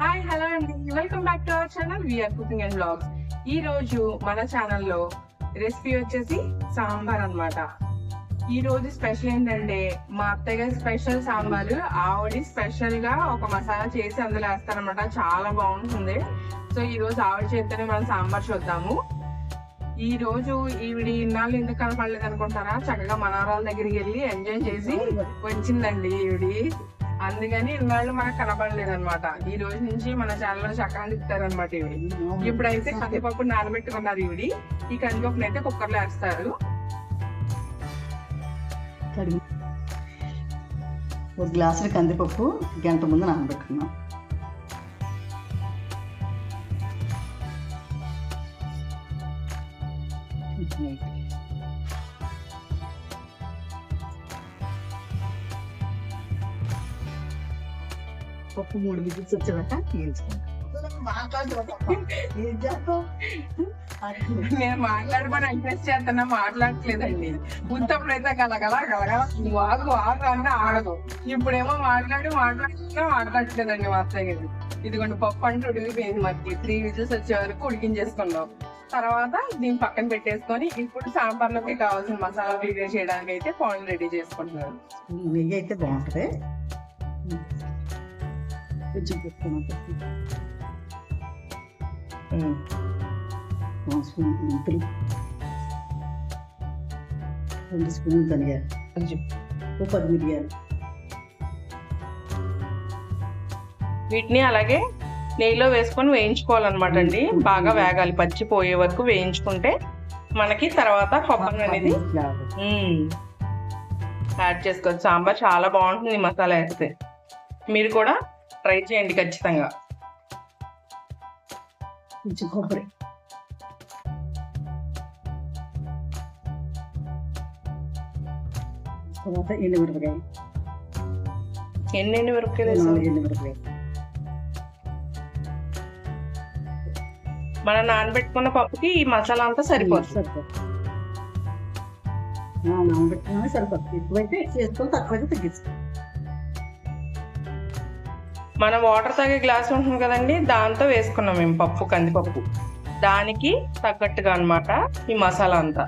Hi hello అండి. Welcome back to our channel VR cooking and blogs ఈ రోజు మన ఛానల్లో రెసిపీ వచ్చేసి సాంబార్ అన్నమాట. ఈ రోజు స్పెషల్ ఏంటంటే మా అత్తయ్య గారి స్పెషల్ సాంబార్. ఆవిడ స్పెషల్గా ఒక మసాలా చేసి అందులో వేస్తారనమాట చాలా బాగుంటుంది. సో ఈ రోజు ఆవిడ చేస్తేనే మనం సాంబార్ చూద్దాము. ఈ రోజు ఈవిడ ఇన్నాళ్ళు ఎందుకు కనపడలేదు అనుకుంటారా? చక్కగా మనవరాల దగ్గరికి వెళ్ళి ఎంజాయ్ చేసి వచ్చిందండి ఈవిడి. అందుకని ఇన్నాళ్ళు మనకు కనపడలేదు అనమాట ఈ రోజు నుంచి మన ఛానల్ చక్కగా తిప్పుతారనమాట ఈవిడి. ఇప్పుడైతే కందిపప్పు నానబెట్టుకున్నారు ఈవిడి. ఈ కందిపప్పుని అయితే కుక్కర్లో వేస్తారు ఒక గ్లాసుల కందిపప్పు గంట ముందు నానబెట్టుకున్నాం పప్పు మూడు విజిల్స్ వచ్చేదాక వేయించుకుంటాం నేను మాట్లాడమని ఎంకరేజ్ చేస్తున్నా మాట్లాడట్లేదండి. ఉత్తప్పుడు అయితే గలగల గలగల. వాగు వాగు అన్న ఆడదు ఇప్పుడేమో మాట్లాడి మాట్లాడుతున్నా మాట్లాడట్లేదండి మా అత్తయ్య గారు. ఇదిగోండి పప్పు అంటే ఉడికిపోయింది మనకి త్రీ విజిల్స్ వచ్చే వరకు ఉడికించేసుకున్నాం. తర్వాత దీన్ని పక్కన పెట్టేసుకొని ఇప్పుడు సాంబార్లోకి కావాల్సిన మసాలా ప్రిపేర్ చేయడానికి అయితే పాయింట్ రెడీ చేసుకుంటున్నాను. నెయ్యి అయితే బాగుంటుంది. కొంచెం పెట్టుకున్నాం స్పూన్ మెంతులు రెండు స్పూన్లు ధనియాలు ఒక పది మిరియాలు వీటిని అలాగే నెయ్యిలో వేసుకొని వేయించుకోవాలన్నమాట అండి. బాగా వేగాలి. పచ్చి పోయే వరకు వేయించుకుంటే మనకి తర్వాత కొబ్బరి అనేది. యాడ్ చేసుకోవచ్చు. సాంబార్ చాలా బాగుంటుంది మసాలా వేస్తే. మీరు కూడా ట్రై చేయండి ఖచ్చితంగా. కొబ్బరి. తర్వాత ఎండుమిరపకాయ ఎన్ని వరకు నాలుగు ఎండుమిరపకాయ మనం నానబెట్టుకున్న పప్పుకి ఈ మసాలా అంతా సరిపోతుంది సరిపోతుంది నానబెట్టుకున్నా సరిపోతుంది ఎక్కువైతే చేసుకొని తక్కువైతే తగ్గించుకో మనం వాటర్ తాగే గ్లాస్ ఉంటుంది కదండి దాంతో వేసుకున్నాం మేము పప్పు కందిపప్పు. దానికి తగ్గట్టుగా అనమాట ఈ మసాలా అంతా.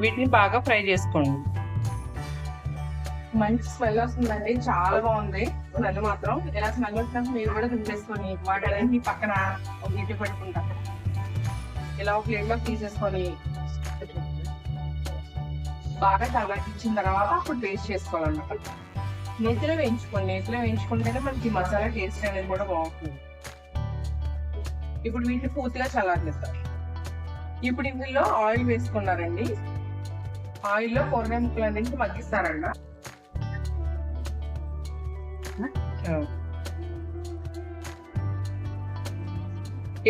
వీటిని బాగా ఫ్రై చేసుకోండి. మంచి స్మెల్ వస్తుందండి చాలా బాగుంది. స్మెల్ మాత్రం. ఇలా స్మెల్ వచ్చినప్పుడు మీరు కూడా తినేసుకొని వాటి పక్కన ఒక ఇటు పెట్టుకుంటారు ఇలా ఒక ప్లేట్లో తీసేసుకొని బాగా చల్లకిచ్చిన తర్వాత అప్పుడు టేస్ట్ చేసుకోవాలన్నమాట. నేతిలో వేయించుకోండి నేతిలో వేయించుకుంటేనే మనకి మసాలా టేస్ట్ అనేది కూడా బాగుంటుంది. ఇప్పుడు వీటిని పూర్తిగా చల్లారిస్తారు ఇప్పుడు ఇందులో ఆయిల్ వేసుకున్నారండి. ఆయిల్లో కూరగాయ ముక్కలు అనేది మగ్గిస్తారన్న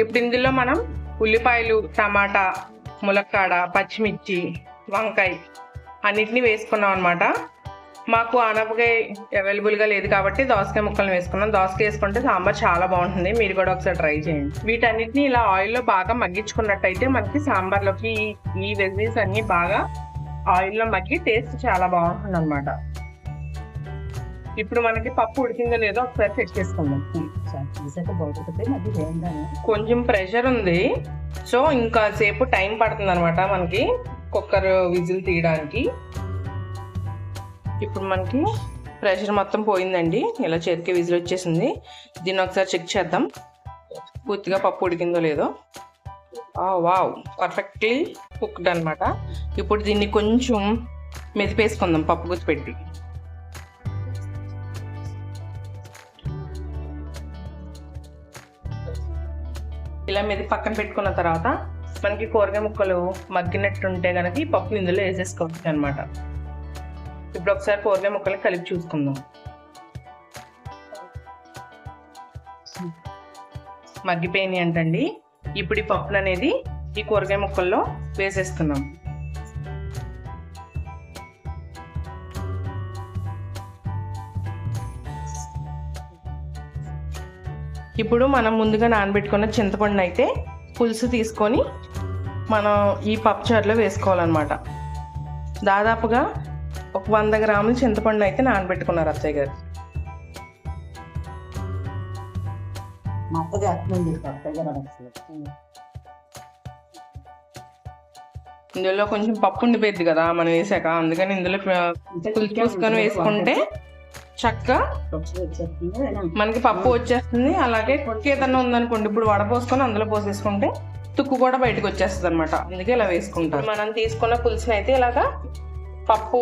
ఇప్పుడు ఇందులో మనం ఉల్లిపాయలు టమాటా ములక్కాడ పచ్చిమిర్చి వంకాయ అన్నిటిని వేసుకున్నాం అనమాట మాకు ఆనపకాయ అవైలబుల్గా లేదు కాబట్టి దోసకాయ ముక్కలు వేసుకున్నాం. దోసకాయ వేసుకుంటే సాంబార్ చాలా బాగుంటుంది. మీరు కూడా ఒకసారి ట్రై చేయండి. వీటన్నిటిని ఇలా ఆయిల్లో బాగా మగ్గించుకున్నట్టయితే మనకి సాంబార్లోకి ఈ వెజిటేబుల్స్ అన్ని బాగా ఆయిల్లో మగ్గి టేస్ట్ చాలా బాగుంటుంది అనమాట ఇప్పుడు మనకి పప్పు ఉడికిందో లేదో ఒకసారి చెక్ చేసుకుందాం. కొంచెం ప్రెషర్ ఉంది. సో ఇంకా సేపు టైం పడుతుంది అనమాట మనకి. కుక్కర్ విజిల్ తీయడానికి. ఇప్పుడు మనకి ప్రెషర్ మొత్తం పోయిందండి. ఇలా చేతికి విజిల్ వచ్చేసింది. దీన్ని ఒకసారి చెక్ చేద్దాం. పూర్తిగా పప్పు ఉడికిందో లేదో. వావ్. పర్ఫెక్ట్లీ కుక్డ్ అనమాట ఇప్పుడు దీన్ని కొంచెం మెదిపేసుకుందాం పప్పు గుత్తి పెట్టి. ఇలా మెది పక్కన పెట్టుకున్న తర్వాత మనకి కూరగాయ ముక్కలు మగ్గినట్టుంటే కనుక ఈ పప్పు ఇందులో వేసేసుకోవచ్చు అనమాట ఇప్పుడు ఒకసారి కూరగాయ ముక్కలు కలిపి చూసుకుందాం. మగ్గిపోయినాయి అంటండి. ఇప్పుడు ఈ పప్పులు అనేది ఈ కూరగాయ ముక్కల్లో వేసేస్తున్నాం. ఇప్పుడు మనం ముందుగా నానబెట్టుకున్న చింతపండు అయితే పులుసు తీసుకొని మనం ఈ పప్పుచారులో వేసుకోవాలన్నమాట. దాదాపుగా ఒక వంద గ్రాముల చింతపండు అయితే నానబెట్టుకున్నారు అత్తయ్య గారు. ఇందులో కొంచెం పప్పు ఉండిపోయింది కదా మనం వేసాక. అందుకని ఇందులో పోసుకొని వేసుకుంటే చక్కగా మనకి పప్పు వచ్చేస్తుంది. అలాగే ఏదన్నా ఉందనుకోండి ఇప్పుడు వడ పోసుకొని అందులో పోసేసుకుంటే తుక్కు కూడా బయటకు వచ్చేస్తుంది అనమాట అందుకే ఇలా వేసుకుంటాం మనం తీసుకున్న పులుసుని అయితే ఇలాగా పప్పు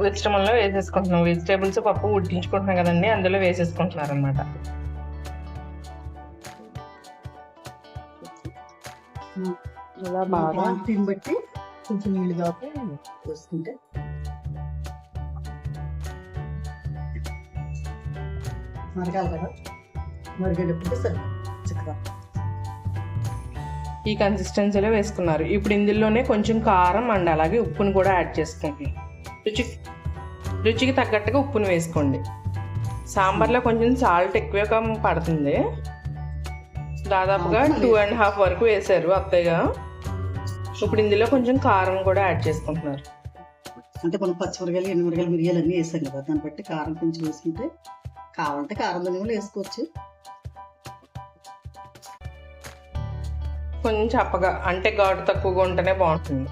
వెజిటబుల్లో వేసేసుకుంటున్నాం. వెజిటేబుల్స్ పప్పు ఉడికించుకుంటున్నాం కదండి అందులో వేసేసుకుంటున్నారు అనమాట ఇలా బాగా దీన్ని బట్టి కొంచెం నీళ్ళు కాపి పోసుకుంటే మరగాలి కదా? మరిగేటప్పుడు సరే చక్కగా. ఈ కన్సిస్టెన్సీలో వేసుకున్నారు. ఇప్పుడు ఇందులోనే కొంచెం కారం అండ్ అలాగే ఉప్పుని కూడా యాడ్ చేసుకోండి. రుచి రుచికి తగ్గట్టుగా ఉప్పుని వేసుకోండి. సాంబార్లో కొంచెం సాల్ట్ ఎక్కువగా పడుతుంది. దాదాపుగా టూ అండ్ హాఫ్ వరకు వేశారు అత్తయ్య. ఇప్పుడు ఇందులో కొంచెం కారం కూడా యాడ్ చేసుకుంటున్నారు. అంటే మనం పచ్చిమిరకాయలు ఎండు మిరకాయలు మిరియాలు అన్నీ వేసాం కదా దాన్ని బట్టి కారం కొంచెం వేసుకుంటే కావాలంటే కారం కూడా వేసుకోవచ్చు. కొంచెం చప్పగా అంటే ఘాటు తక్కువగా ఉంటేనే బాగుంటుంది.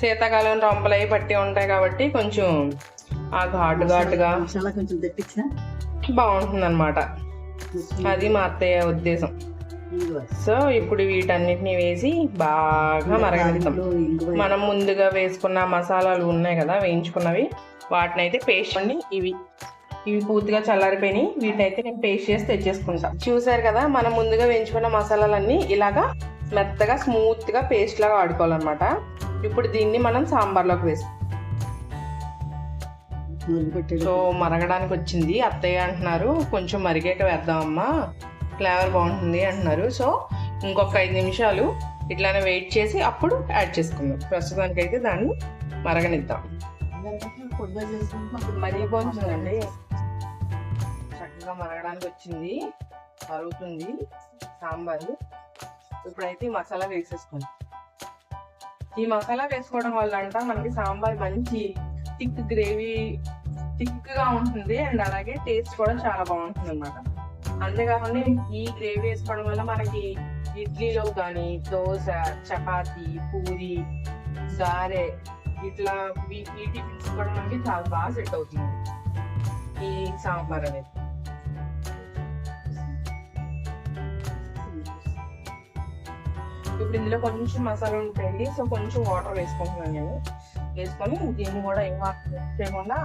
శీతాకాలం రొంపలు అవి పట్టి ఉంటాయి కాబట్టి కొంచెం ఆ ఘాటు ఘాటుగా బాగుంటుంది అనమాట అది మా అత్తయ్య ఉద్దేశం. సో ఇప్పుడు వీటన్నిటిని వేసి బాగా మరగనిస్తాం మనం ముందుగా వేసుకున్న మసాలాలు ఉన్నాయి కదా వేయించుకున్నవి. వాటిని అయితే పేస్ట్ అండి ఇవి ఇవి పూర్తిగా చల్లారిపోయినాయి. వీటిని అయితే నేను పేస్ట్ చేసి తెచ్చేసుకుంటా. చూసారు కదా మనం ముందుగా వేయించుకున్న మసాలాలన్నీ ఇలాగా మెత్తగా స్మూత్గా పేస్ట్ లాగా ఆడుకోవాలన్నమాట ఇప్పుడు దీన్ని మనం సాంబార్లోకి వేస్తాం సో మరగడానికి వచ్చింది. అత్తయ్య అంటున్నారు కొంచెం మరిగాక వేద్దామమ్మా. ఫ్లేవర్ బాగుంటుంది అంటున్నారు. సో ఇంకొక ఐదు నిమిషాలు ఇట్లానే వెయిట్ చేసి అప్పుడు యాడ్ చేసుకుందాం. ప్రస్తుతానికి అయితే దాన్ని మరగనిద్దాం. మరిగిపోతుందండి చక్కగా మరగడానికి వచ్చింది. మరుగుతుంది సాంబారు. ఇప్పుడైతే ఈ మసాలా వేసేసుకోండి. ఈ మసాలా వేసుకోవడం వల్ల అంట మనకి సాంబార్ మంచి థిక్ గ్రేవీ థిక్గా ఉంటుంది అండ్ అలాగే టేస్ట్ కూడా చాలా బాగుంటుంది అనమాట అంతేకాకుండా ఈ గ్రేవీ వేసుకోవడం వల్ల మనకి ఇడ్లీలో కానీ దోశ చపాతి పూరి గారె ఇట్లా వీ- ఈ టిఫిన్స్ కూడా మనకి చాలా బాగా సెట్ అవుతుంది ఈ సాంబార్ అనేది. ఇప్పుడు ఇందులో కొంచెం మసాలా ఉంటాయండి. సో కొంచెం వాటర్ వేసుకుంటున్నాను నేను. వేసుకొని దీన్ని కూడా ఏం చేయకుండా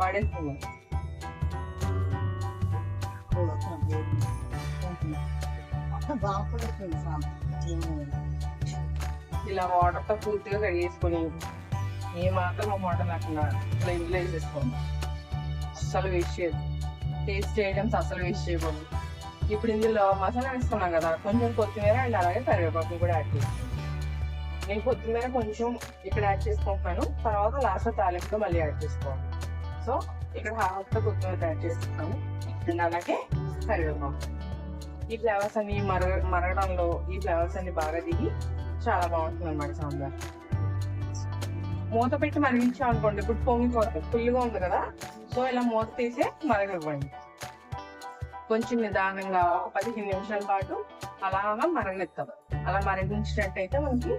వాడేసుకున్నాను ఇలా వాటర్తో పూర్తిగా కడిగేసుకొని ఏ మాత్రం వాటర్ లేకుండా ఇట్లా ఇందులో వేసేసుకోండి. అస్సలు వేస్ట్ చేయదు టేస్ట్ చేయడం అసలు వేస్ట్ చేయకూడదు. ఇప్పుడు ఇందులో మసాలా వేసుకున్నాం కదా కొంచెం కొత్తిమీర అండ్ అలాగే కరివేపాకు కూడా యాడ్ చేస్తాను నేను కొత్తిమీర కొంచెం ఇక్కడ యాడ్ చేసుకుంటున్నాను. తర్వాత లాస్ట్ తాలింపులో మళ్ళీ యాడ్ చేసుకోవాలి. సో ఇక్కడ హాఫ్ కొత్తిమీర యాడ్ చేసుకుంటాము అండ్ అలాగే కరివేపాకు. ఈ ఫ్లేవర్స్ అన్ని మరగ మరగడంలో ఈ ఫ్లేవర్స్ అన్ని బాగా దిగి చాలా బాగుంటుంది అనమాట సాంబార్ మూత పెట్టి మరిగించాం అనుకోండి ఇప్పుడు పొంగిపోతుంది ఫుల్గా ఉంది కదా సో ఇలా మూత తీసే మరగనివ్వండి. కొంచెం నిదానంగా ఒక పదిహేను నిమిషాల పాటు అలా మరగనిస్తాం అలా మరిగించినట్టయితే మనకి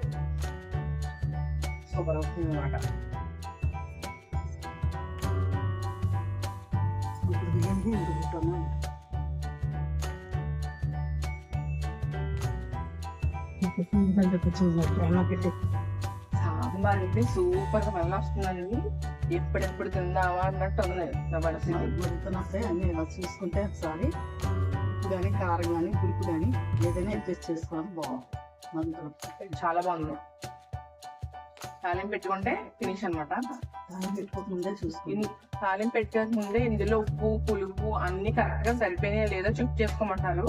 సూపర్ అవుతుంది అనమాట అయితే సూపర్గా మళ్ళీ ఎప్పుడెప్పుడు తిందామా అన్నట్టు ఉంది నా పరిస్థితి మరుగుతున్నప్పుడే అన్ని చూసుకుంటే ఒకసారి కానీ కారం కానీ పులుపు కానీ ఏదైనా అడ్జస్ట్ చేసుకోవడం బాగుంది చాలా బాగుంది. తాలింపు పెట్టుకుంటే ఫినిష్ అనమాట పెట్టుకోకముందే చూసుకుంది తాలింపు పెట్టే ముందే ఇందులో ఉప్పు పులుపు అన్ని కరెక్ట్గా సరిపోయినాయా లేదో చెక్ చేసుకోమంటారు.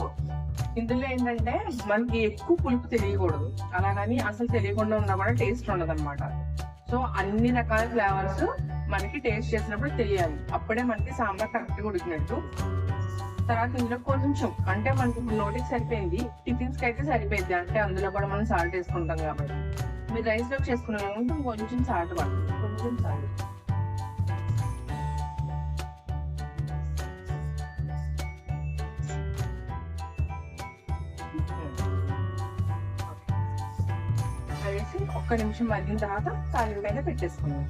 ఇందులో ఏంటంటే మనకి ఎక్కువ పులుపు తెలియకూడదు. అలాగని అసలు తెలియకుండా ఉన్నా కూడా టేస్ట్ ఉండదు అనమాట సో అన్ని రకాల ఫ్లేవర్స్ మనకి టేస్ట్ చేసినప్పుడు తెలియాలి. అప్పుడే మనకి సాంబార్ కరెక్ట్గా ఉడికినట్టు. తర్వాత ఇందులో కొంచెం అంటే మనకి నోటికి సరిపోయింది. టిఫిన్స్కి అయితే సరిపోయింది. అంటే అందులో కూడా మనం సాల్ట్ వేసుకుంటాం కాబట్టి. మీరు రైస్లో చేసుకున్నాం కొంచెం సాల్ట్ పడుతుంది కొంచెం సాల్ట్ ఒక్క నిమిషం మరిగిన తర్వాత తాలింపు అయితే పెట్టేసుకుందాం.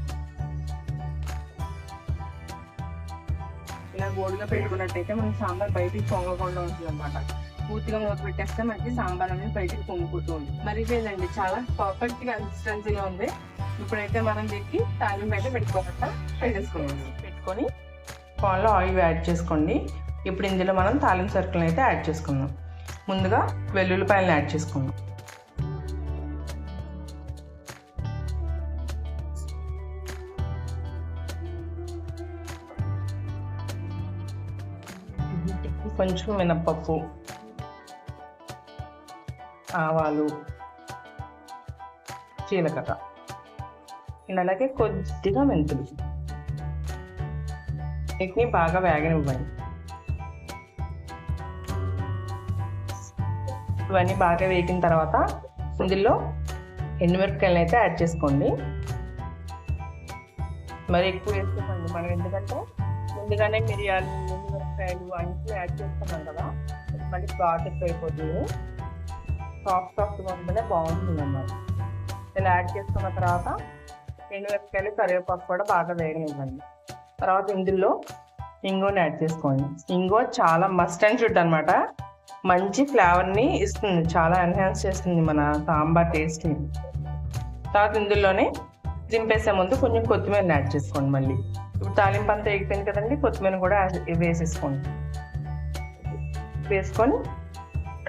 ఇలా గోడుగా పెట్టుకున్నట్టయితే మనకి సాంబార్ బయటికి పొంగకుండా ఉంటుంది అనమాట పూర్తిగా మూత పెట్టేస్తే మనకి సాంబార్ అనేది బయటికి పొంగిపోతూ ఉంది మరి లేదండి చాలా పర్ఫెక్ట్ కన్సిస్టెన్సీగా ఉంది. ఇప్పుడైతే మనం దీనికి తాలింపు అయితే పెట్టుకోకుండా పెట్టేసుకున్నాం పెట్టుకొని పాన్లో ఆయిల్ యాడ్ చేసుకోండి. ఇప్పుడు ఇందులో మనం తాలింపు సరుకులను అయితే యాడ్ చేసుకుందాం. ముందుగా వెల్లుల్లిపాయలను యాడ్ చేసుకుందాం. కొంచెం మినప్పప్పు ఆవాలు జీలకర్ర. అండ్ అలాగే కొద్దిగా మెంతులు. వీటిని బాగా వేగనివ్వండి. ఇవన్నీ బాగా వేగిన తర్వాత ఇందులో ఎండుమిరపకాయలను అయితే యాడ్ చేసుకోండి. మరి ఎక్కువ వేసుకోకండి. మనం ఎందుకంటే ముందుగానే మిరియాలు ఎండుమిరపకాయలు అన్నీ యాడ్ చేస్తున్నాం కదా. మళ్ళీ ప్రాజెక్ట్ ఎక్కువ అయిపోతుంది. సాఫ్ట్ సాఫ్ట్గా ఉంటేనే బాగుంటుంది అన్నమాట ఇలా యాడ్ చేసుకున్న తర్వాత ఎండుమిరపకాయలు కరివేపాకు కూడా బాగా వేగనివ్వండి తర్వాత ఇందులో ఇంగోని యాడ్ చేసుకోండి. ఇంగో చాలా మస్ట్ అండ్ షుడ్ అనమాట మంచి ఫ్లేవర్ని ఇస్తుంది. చాలా ఎన్హాన్స్ చేస్తుంది మన సాంబార్ టేస్ట్ని తర్వాత ఇందులోనే దింపేసే ముందు కొంచెం కొత్తిమీర యాడ్ చేసుకోండి మళ్ళీ. ఇప్పుడు తాలింపు అంతా ఎగిపోయింది కదండి కొత్తిమీర కూడా వేసేసుకోండి. వేసుకొని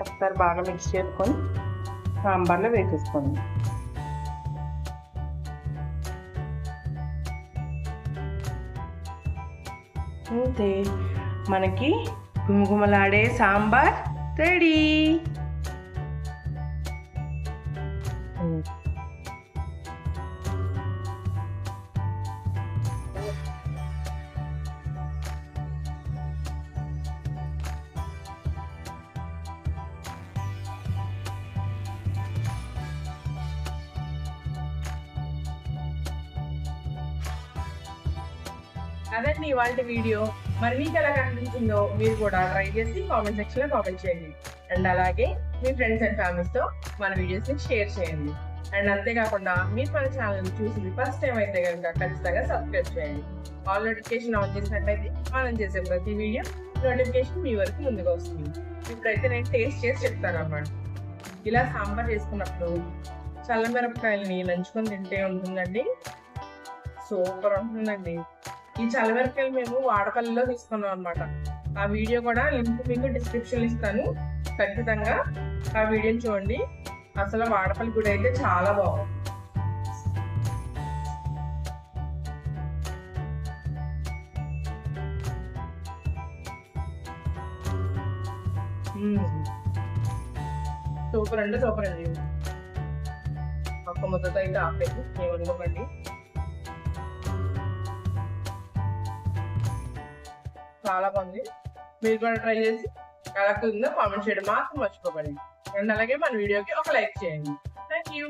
ఒకసారి బాగా మిక్స్ చేసుకొని సాంబార్లో వేసేసుకోండి. అంతే మనకి గుమగుమలాడే సాంబార్ రెడీ. అదండి ఇవాళ వీడియో. మరి మీకు ఎలా కనిపించిందో మీరు కూడా ట్రై చేసి కామెంట్ సెక్షన్లో కామెంట్ చేయండి. అండ్ అలాగే మీ ఫ్రెండ్స్ అండ్ ఫ్యామిలీస్తో మన వీడియోస్ని షేర్ చేయండి. అండ్ అంతేకాకుండా మీరు మన ఛానల్ చూసి ఫస్ట్ టైం అయితే కనుక ఖచ్చితంగా సబ్స్క్రైబ్ చేయండి. ఆల్ నోటిఫికేషన్ ఆన్ చేసినట్టయితే మనం చేసే ప్రతి వీడియో నోటిఫికేషన్ మీ వరకు ముందుకు వస్తుంది. ఇప్పుడైతే నేను టేస్ట్ చేసి చెప్తాను అన్నమాట. ఇలా సాంబార్ చేసుకున్నప్పుడు చల్లమిరపకాయలని నంచుకొని తింటే ఉంటుందండి. సూపర్ ఉంటుందండి. ఈ చల్లమిరపకాయలు మేము వాడపల్లిలో తీసుకున్నాం అనమాట ఆ వీడియో కూడా లింక్ మీకు డిస్క్రిప్షన్ ఇస్తాను. ఖచ్చితంగా ఆ వీడియోని చూడండి. అసలు వాడపల్లి గుడి అయితే చాలా బాగుంది. సూపర్ అండి సూపర్ అండి. ఒక్క ముద్దతో అయితే ఆపలేదు ఏమనుకోకండి. చాలా బాగుంది. మీరు కూడా ట్రై చేసి ఎలా ఉందో కామెంట్ చేయడం మాత్రం మర్చిపోకండి. అండ్ అలాగే మన వీడియోకి ఒక లైక్ చేయండి. Thank you